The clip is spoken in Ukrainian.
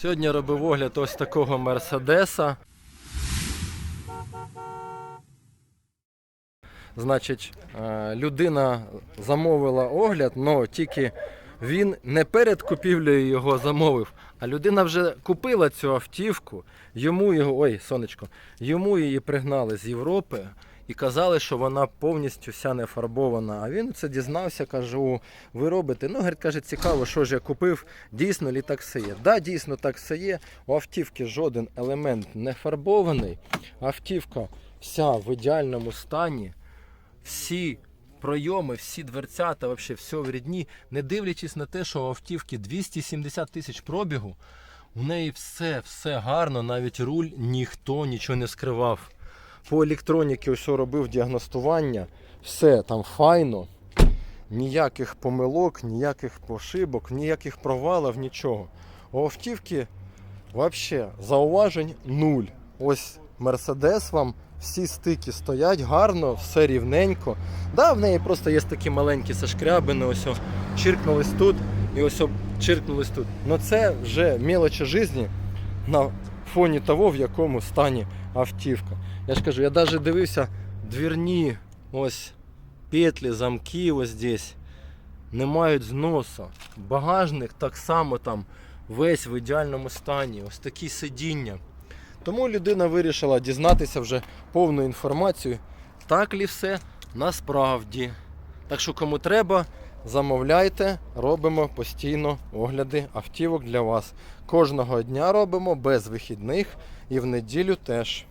Сьогодні робив огляд ось такого Мерседеса. Значить, е, людина замовила огляд, але тільки він не перед купівлею його замовив, а людина вже купила цю автівку. Йому його, ой, сонечко, йому її пригнали з Європи і казали, що вона повністю вся не фарбована. А він це дізнався, каже: о, ви робите. Ну, говорить, каже, цікаво, що ж я купив, дійсно лі так все є. Да, дійсно так все є. У автівки жоден елемент не фарбований. Автівка вся в ідеальному стані. Всі пройоми, всі дверцята, вообще все в рідні, не дивлячись на те, що у автівки 270 тисяч пробігу, у неї все, все гарно, навіть руль ніхто нічого не скривав. По електроніки ось робив діагностування, все там файно, ніяких помилок, ніяких пошибок, ніяких провалів, нічого. У автівки взагалі зауважень нуль. Ось Мерседес вам всі стики стоять гарно, все рівненько. Да, в неї просто є такі маленькі сашкрябини, ось о, чиркнулись тут і ось о, чиркнулись тут. Ну це вже мелочі житті на фоні того, в якому стані автівка. Я ж кажу, я навіть дивився двірні ось петлі, замки ось здесь не мають зносу. Багажник так само там весь в ідеальному стані. Ось такі сидіння. Тому людина вирішила дізнатися вже повну інформацію, так лі все насправді. Так що кому треба, замовляйте, робимо постійно огляди автівок для вас. Кожного дня робимо без вихідних і в неділю теж.